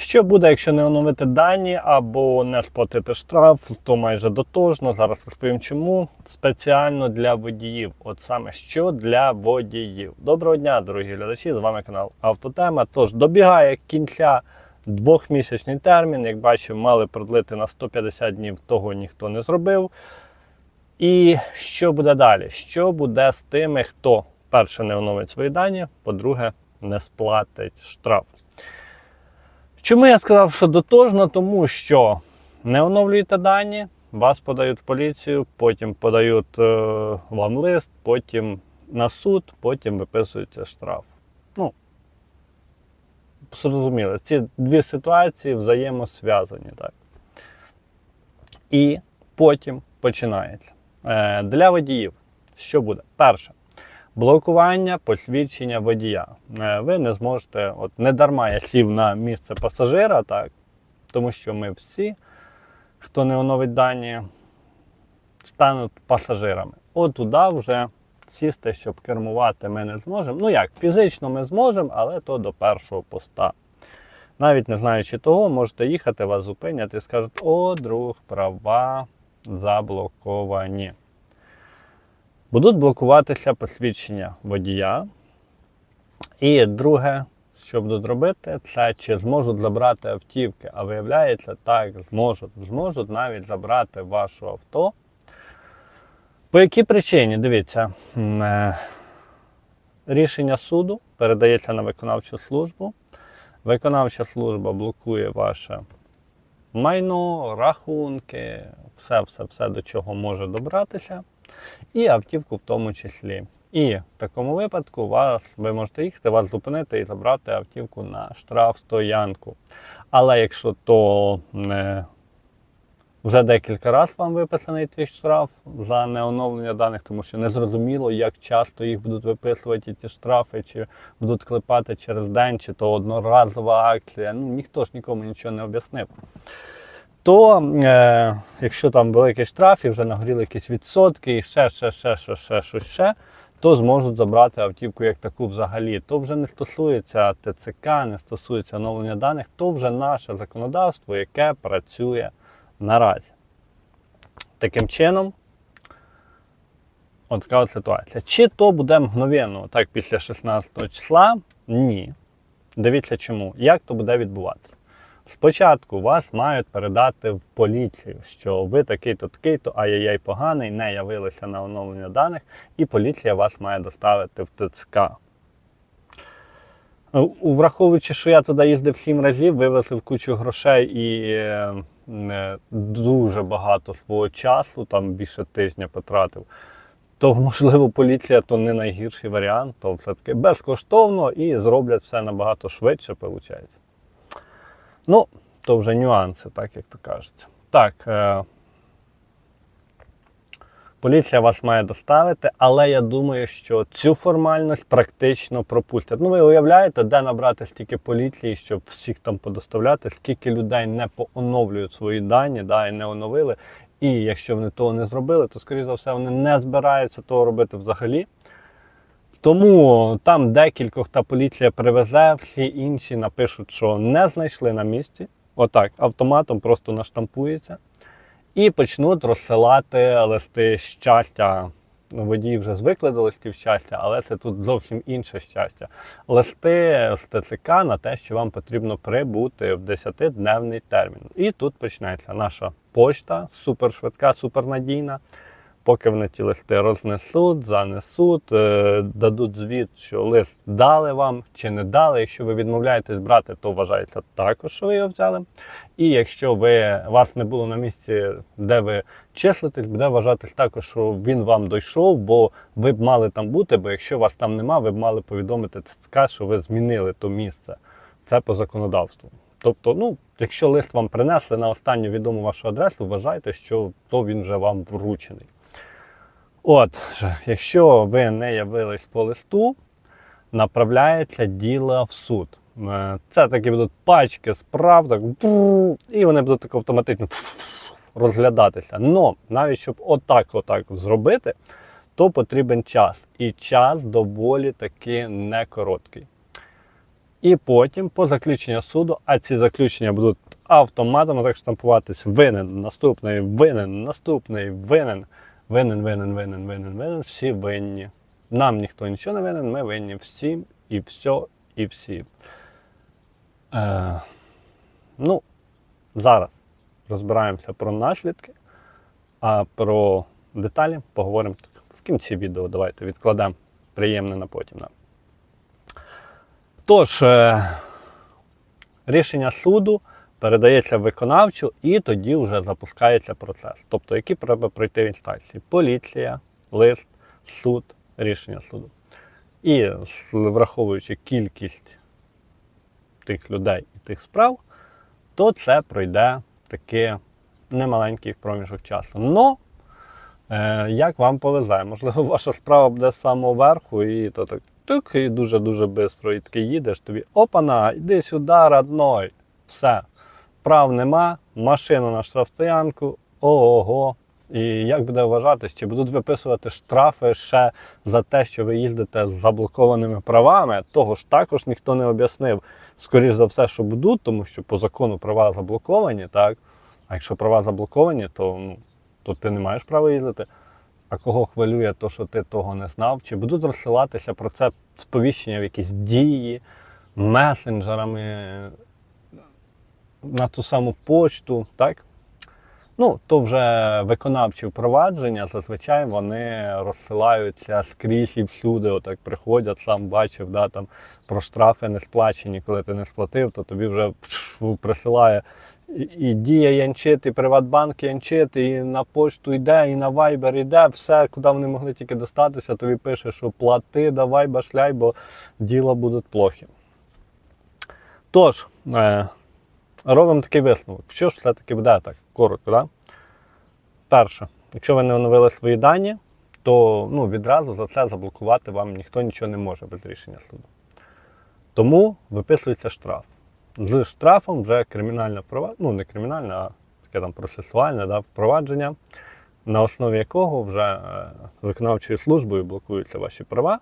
Що буде, якщо не оновити дані або не сплатити штраф, то майже дотожно. Зараз розповім чому. Спеціально для водіїв. От саме що для водіїв. Доброго дня, дорогі глядачі! З вами канал Автотема. Тож добігає кінця двохмісячний термін. Як бачимо, мали продлити на 150 днів, того ніхто не зробив. І що буде далі? Що буде з тими, хто перше не оновить свої дані, по-друге, не сплатить штраф? Чому я сказав, що дотожно? Тому що не оновлюєте дані, вас подають в поліцію, потім подають е, вам лист, потім на суд, потім виписується штраф. Ну, зрозуміло, ці дві ситуації взаємосв'язані. Так? І потім починається. Е, для водіїв, що буде? Перше. Блокування посвідчення водія. Е, Ви не зможете, от не дарма я сів на місце пасажира, так, тому що ми всі, хто не оновить дані, стануть пасажирами. От туди вже сісти, щоб кермувати, ми не зможемо. Ну як, фізично ми зможемо, але то до першого поста. Навіть не знаючи того, можете їхати, вас зупинять і скажуть, о, друг, права заблоковані. Будуть блокуватися посвідчення водія. І друге, що будуть робити, це чи зможуть забрати автівки. А виявляється, так, зможуть. Зможуть навіть забрати ваше авто. По якій причині? Dивіться, м, е, рішення суду передається на виконавчу службу. Виконавча служба блокує ваше майно, рахунки, все, все, все, до чого може добратися і автівку в тому числі. І в такому випадку вас, ви можете їхати, вас зупинити і забрати автівку на штраф стоянку. Але якщо то не вже декілька разів вам виписаний твій штраф за неоновлення даних, тому що не зрозуміло, як часто їх будуть виписувати ті штрафи, чи будуть клепати через день, чи то одноразова акція. Ну ніхто ж нікому нічого не об'яснив то е, якщо там великий штраф і вже нагоріли якісь відсотки, і ще, ще, ще, ще, ще, ще, ще, то зможуть забрати автівку як таку взагалі. То вже не стосується ТЦК, не стосується оновлення даних, то вже наше законодавство, яке працює наразі. Таким чином, от така от ситуація. Чи то буде мгновенно, так після 16 числа? Ні. Дивіться чому. Як то буде відбуватися? Спочатку вас мають передати в поліцію, що ви такий-то, такий-то, ай-яй-яй поганий, не явилися на оновлення даних, і поліція вас має доставити в ТЦК. Враховуючи, що я туди їздив сім разів, вивезли кучу грошей і е, е, дуже багато свого часу, там більше тижня потратив, то можливо поліція то не найгірший варіант, то все-таки безкоштовно і зроблять все набагато швидше, виходить. Ну, то вже нюанси, так як то кажеться. Так. Е- Поліція вас має доставити, але я думаю, що цю формальність практично пропустять. Ну, ви уявляєте, де набрати стільки поліції, щоб всіх там подоставляти, скільки людей не пооновлюють свої дані, да, і не оновили. І якщо вони того не зробили, то, скоріш за все, вони не збираються того робити взагалі. Тому там декількох та поліція привезе, всі інші напишуть, що не знайшли на місці. Отак, автоматом просто наштампується. І почнуть розсилати листи щастя. Ну, Водії вже звикли до листів щастя, але це тут зовсім інше щастя. Листи з ТЦК на те, що вам потрібно прибути в 10-дневний термін. І тут почнеться наша почта, супершвидка, супернадійна. Поки вони ті листи рознесуть, занесуть, е, дадуть звіт, що лист дали вам чи не дали. Якщо ви відмовляєтесь брати, то вважається також, що ви його взяли. І якщо ви вас не було на місці, де ви числитесь, буде вважатись також, що він вам дійшов, бо ви б мали там бути, бо якщо вас там нема, ви б мали повідомити ТСК, що ви змінили то місце. Це по законодавству. Тобто, ну, якщо лист вам принесли на останню відому вашу адресу, вважайте, що то він вже вам вручений. От, якщо ви не явились по листу, направляється діло в суд. Е, Це такі будуть пачки справ, так, і вони будуть так автоматично розглядатися. Но навіть щоб отак, отак зробити, то потрібен час. І час доволі таки не короткий. І потім, по заключенню суду, а ці заключення будуть автоматом так штампуватись винен, наступний, винен, наступний, винен, винен, винен, винен, винен, винен, всі винні. Нам ніхто нічого не винен, ми винні всім і все, і всі. Е, ну, зараз розбираємося про наслідки, а про деталі поговоримо в кінці відео. Давайте відкладемо приємне на потім. Да. Тож, е, рішення суду передається виконавчу і тоді вже запускається процес. Тобто, які треба пройти в інстанції? Поліція, лист, суд, рішення суду. І враховуючи кількість тих людей і тих справ, то це пройде таки немаленький проміжок часу. Но, е, як вам повезе, можливо, ваша справа буде з самого верху, і то так тик, і дуже-дуже швидко, і таки їдеш тобі. Опана, йди сюди, родной. Все. Прав нема, машина на штрафстоянку, ого. І як буде вважатись, чи будуть виписувати штрафи ще за те, що ви їздите з заблокованими правами, того ж також ніхто не об'яснив. Скоріше за все, що будуть, тому що по закону права заблоковані, так? А якщо права заблоковані, то, ну, то ти не маєш права їздити. А кого хвилює то, що ти того не знав? Чи будуть розсилатися про це сповіщення в якісь дії месенджерами на ту саму почту, так? Ну, то вже виконавчі впровадження, зазвичай вони розсилаються скрізь і всюди. Отак приходять, сам бачив, да, там, про штрафи не сплачені, коли ти не сплатив, то тобі вже присилає і, і дія янчит, і Приватбанк янчит, і на пошту йде, і на Viber йде, все, куди вони могли тільки достатися, тобі пише, що плати, давай башляй, бо діла будуть плохі. Тож, е, робимо такий висновок. Що ж все-таки буде так, коротко, да? Перше, якщо ви не оновили свої дані, то ну, відразу за це заблокувати вам ніхто нічого не може без рішення суду. Тому виписується штраф. З штрафом вже кримінальне впровадження, ну не кримінальне, а таке там процесуальне да, впровадження, на основі якого вже е, виконавчою службою блокуються ваші права,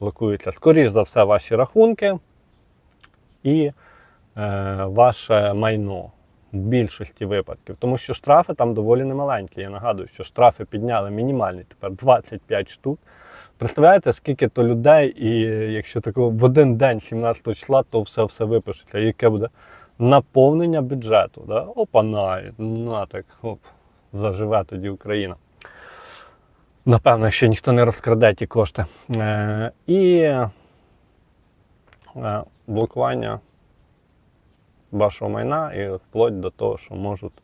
блокуються, скоріш за все, ваші рахунки і ваше майно в більшості випадків. Тому що штрафи там доволі немаленькі. Я нагадую, що штрафи підняли мінімальний тепер 25 штук. Представляєте, скільки то людей, і якщо тако в один день, 17 числа, то все все випишеться. Яке буде наповнення бюджету. Да? Опа, на, на так, оп, заживе тоді Україна. Напевно, якщо ніхто не розкраде ті кошти. Е, і е, блокування вашого майна і вплоть до того, що можуть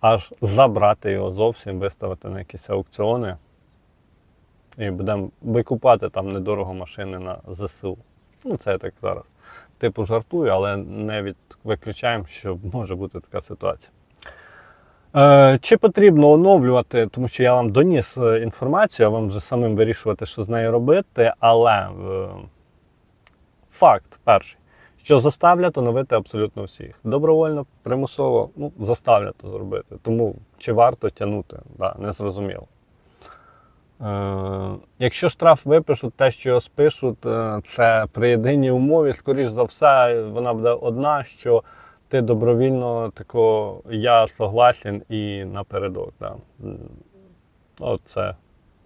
аж забрати його зовсім, виставити на якісь аукціони. І будемо викупати там недорого машини на ЗСУ. Ну, це я так зараз. Типу жартую, але не від... виключаємо, що може бути така ситуація. Е, чи потрібно оновлювати, тому що я вам доніс е, інформацію, а вам вже самим вирішувати, що з нею робити, але е, факт перший, що заставлять оновити абсолютно всіх. Добровольно, примусово ну, заставлять зробити. Тому чи варто тягнути, да, не зрозуміло. Е, якщо штраф випишуть, те, що його спишуть, е, це при єдиній умові, скоріш за все, вона буде одна, що ти добровільно тако я согласен і напередок. Да. М, Ну, це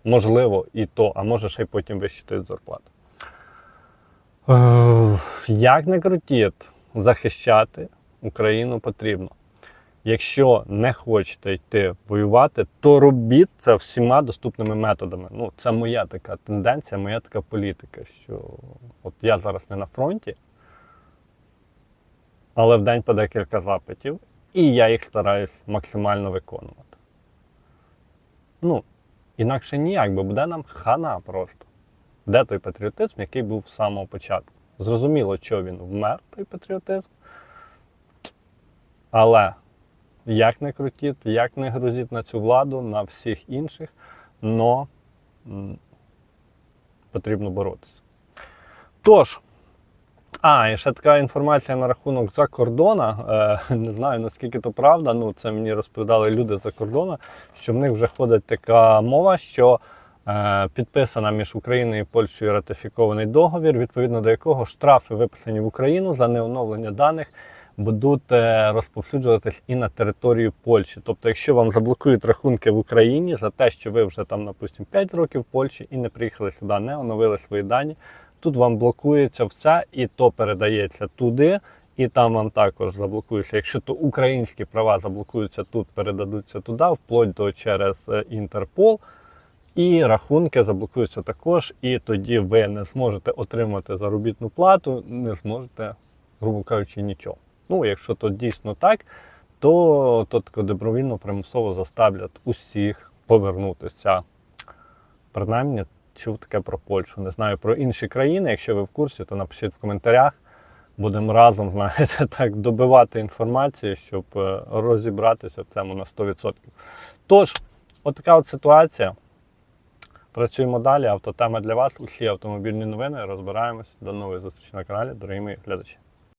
можливо і то, а може ще й потім вищитують зарплату. Е, Як не крутіть, захищати Україну потрібно. Якщо не хочете йти воювати, то робіть це всіма доступними методами. Ну, це моя така тенденція, моя така політика, що от я зараз не на фронті, але в день по декілька запитів, і я їх стараюсь максимально виконувати. Ну, інакше ніяк, бо буде нам хана просто. Де той патріотизм, який був з самого початку? Зрозуміло, що він вмер, той патріотизм. Але як не крутіть, як не грузіть на цю владу, на всіх інших, но потрібно боротися. Тож, а, і ще така інформація на рахунок за кордона. Е, не знаю наскільки то правда. Ну, це мені розповідали люди за кордона, що в них вже ходить така мова, що Підписана між Україною і Польщею ратифікований договір, відповідно до якого штрафи, виписані в Україну за неоновлення даних, будуть е, розповсюджуватись і на територію Польщі. Тобто, якщо вам заблокують рахунки в Україні за те, що ви вже там, допустимо, 5 років в Польщі і не приїхали сюди, не оновили свої дані, тут вам блокується все, і то передається туди. І там вам також заблокується. Якщо то українські права заблокуються тут, передадуться туди, вплоть до через е, Інтерпол. І рахунки заблокуються також, і тоді ви не зможете отримати заробітну плату, не зможете, грубо кажучи, нічого. Ну, якщо то дійсно так, то, то добровільно примусово заставлять усіх повернутися. Принаймні, чув таке про Польщу. Не знаю про інші країни. Якщо ви в курсі, то напишіть в коментарях. Будемо разом, знаєте, так добивати інформацію, щоб е, розібратися в цьому на 100%. Тож, от така от ситуація. Працюємо далі. Автотема для вас. Усі автомобільні новини. Розбираємось. До нової зустрічі на каналі, дорогі мої глядачі.